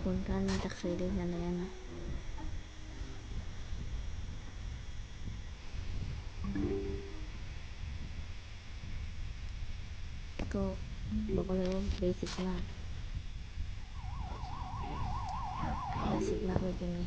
คนก็น่าจะเคยเล่นกันแล้วนะก็บอกเลยว่าเบสิกมากเบสิกมากเลยตรงนี้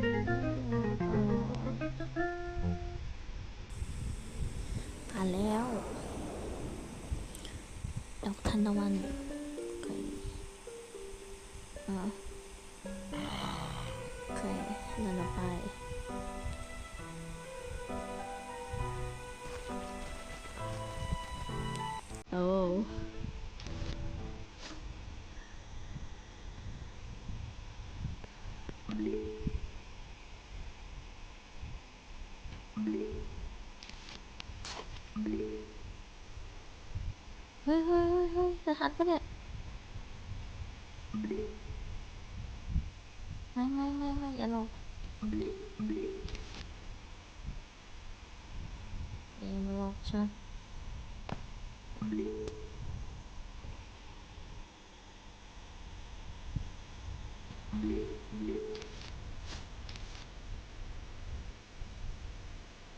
านแล้วดอกทันตะวันโอเคอ่าโอเคเดินออกไปโอ้ ฮ้ยเฮ้ยเฮ้ยเฮ้ยจะทันปะเนี่ยไม่ไม่ไม่ไม่อย่าลอกอย่ามาหลอกฉัน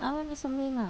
อ้าไม่มีสมิงอะ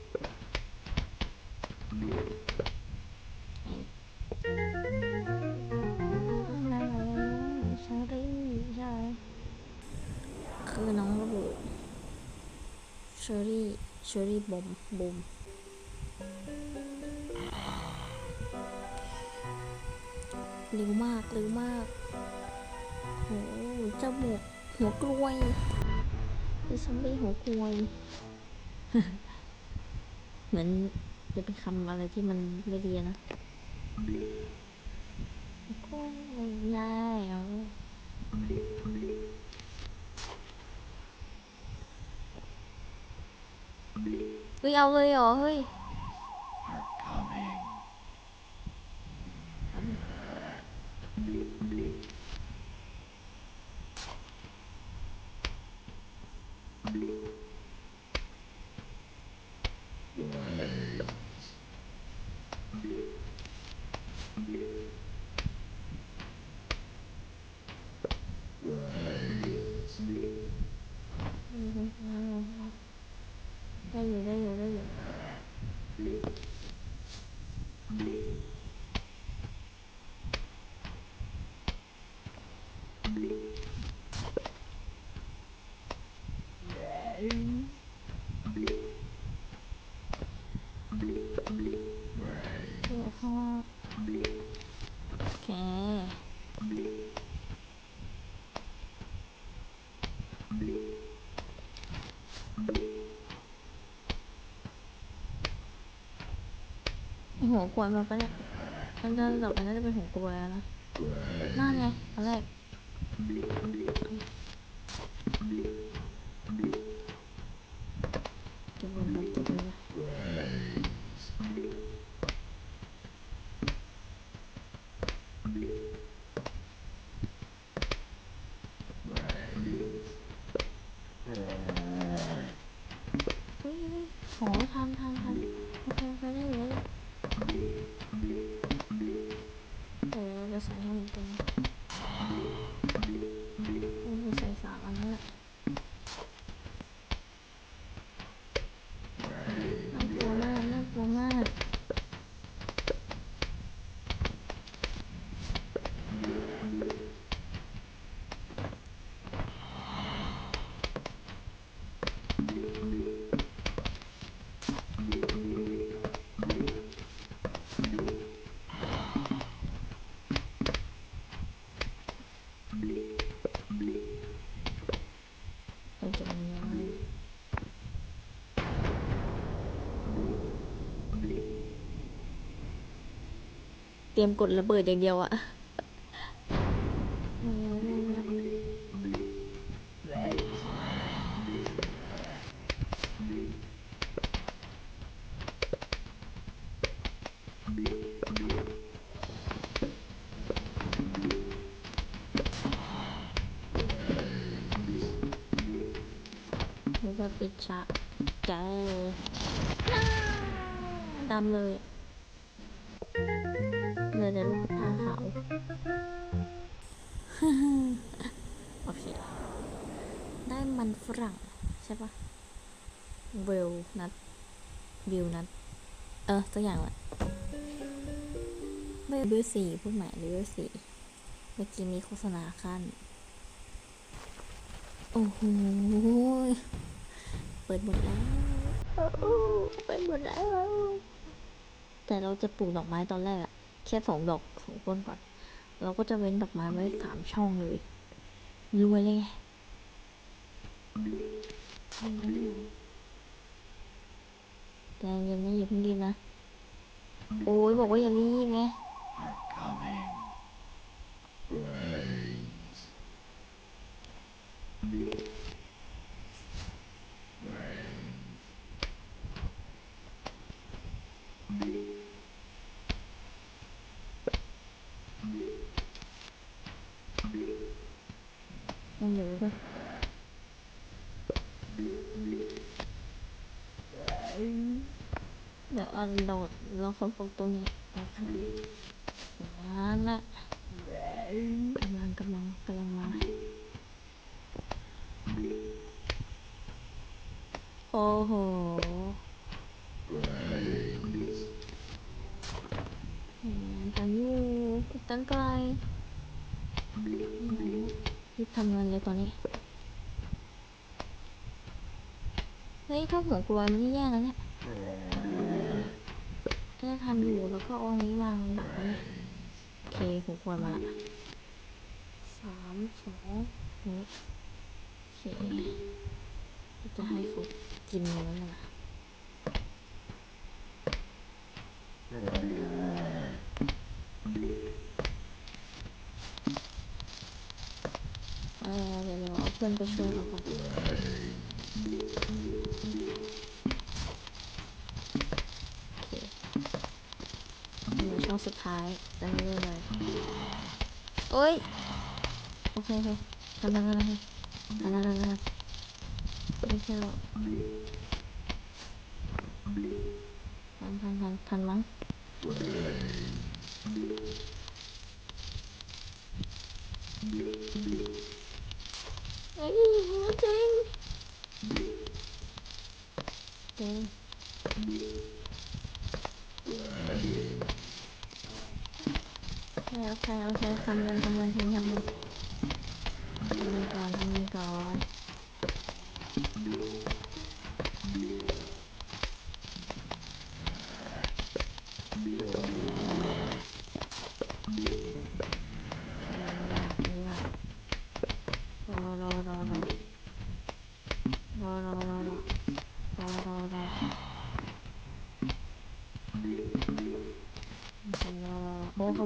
อรี่เชอรี่บอมบอมเร็วมากเร็วมากโอ้เจ้าหมกหัวกลวยคือซอมบี้หัวกลวย เหมือนจะเป็นคำอะไรที่มันไม่ดีนะก็ไม่ได้เหรอเฮ้ยเอายเหรอ Ui ao ơi ó ơi. หัวกลวยมาปะเนี่ยมันจะต่อไปน่าจะเป็นหัวกลวยแล้วนะน่าไงอันแรกจะบเงินก่อนเก็บเงินก่อน รียมกดระเบิดอย่างเดียวอะแล้วก็ปิดฉากแกดำเลย เหลยแต่ลูกตาขาวโอเค ได้มันฝรั่ง ใช่ปะเวลนัทวิวนัทเออตัวอย่างแหละเบอร์สี่พูดใหม่เบอร์สี่เมื่อกี้มีโฆษณาขั้น โอ้โห เปิดหมดแล้วโอ้โหเปิดหมดแล้ว แต่เราจะปลูกดอกไม้ตอนแรกอะแค่สองดอกสองต้นก่อน เราก็จะเว้นดอกไม้ไว้สามช่องเลยรวยเลยไงแต่เย็นนะอย่าเพิ่งรีบนะ โอ้ยบอกว่าอย่ารีบไง con nhựa. Thôi để ăn đồ nó không phục tôi nhé đó cầm lần cầm lần cầm lần mà ô hồ tao như tấn coi. รงนี้นะคะนั่นแหละกำเงไกลรีบทำงานเลยตอนนี้ เฮ้ย ถ้าหัวกลัวมันนี่แย่แล้วเนี่ยถ้าทำอยู่แล้วก็เอานี้วางดักไว้เนี่ยโอเคหัวกลวยมาละสามสองหนึ่งโอเคจะให้ฟุกกินแล้วนะ ไปช่วยเขาก่อช่องสุดท้ายอันนี้เลยโอ้ย โอเคโอเคทำอะไรทำทำทำทำอะไปเที่ยว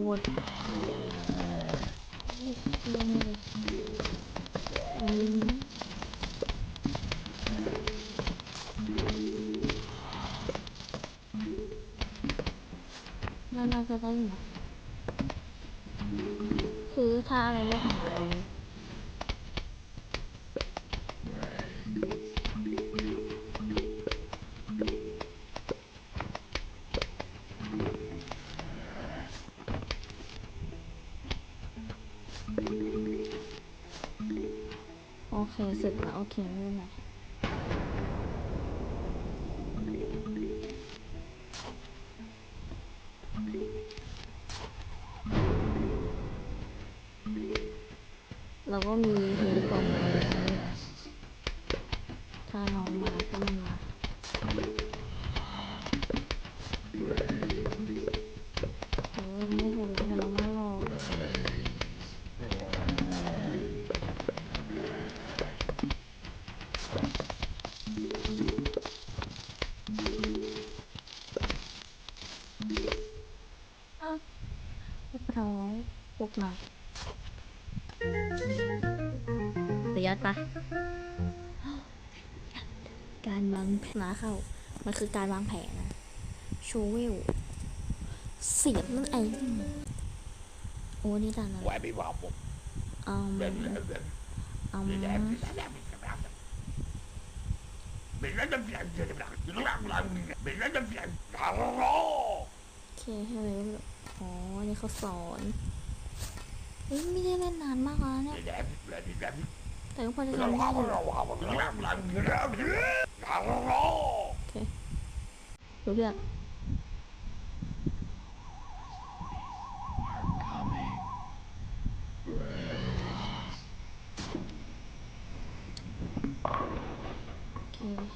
вот. Mana katanya? คือถ้าอะไรไม่ทำ เราก็มีหินกล่องไว้ถ้าน้องมาก็มาเออไม่เหฉันแล้วมาหรอกอะเรียบร้อยปลุกหน่อ ยะปะการวางแผนนะเข้า มันคือการวางแผนนะ โชเวล เสียบนั่นเอง โอ้นี่ด่านอะไร Webby wobble. อืมอืมโอเคให้เลยอ๋อ นี่เขาสอนเฮ้ยไม่ได้เล่นนานมากแล้วเนี่ย Tại không phải là làm gì được Ok. Được chưa Okay.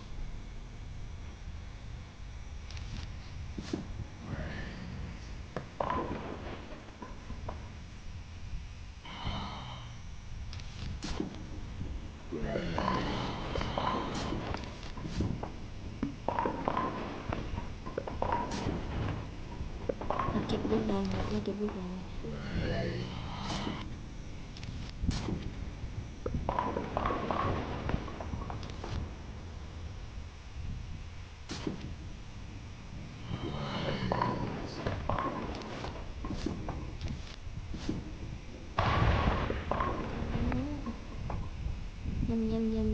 này một lên cái bức Nhâm nhâm nhâm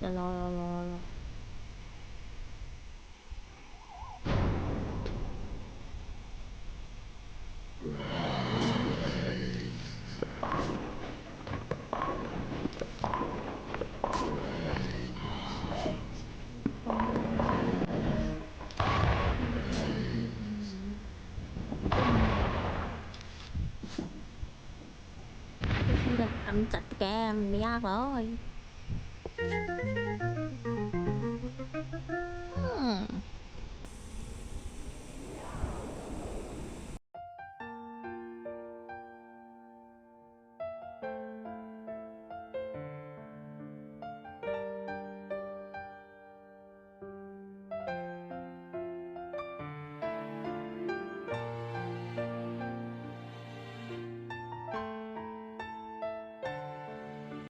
ya lor ya lor ya lor anh chặt kè mình bị ác rồi. hmm.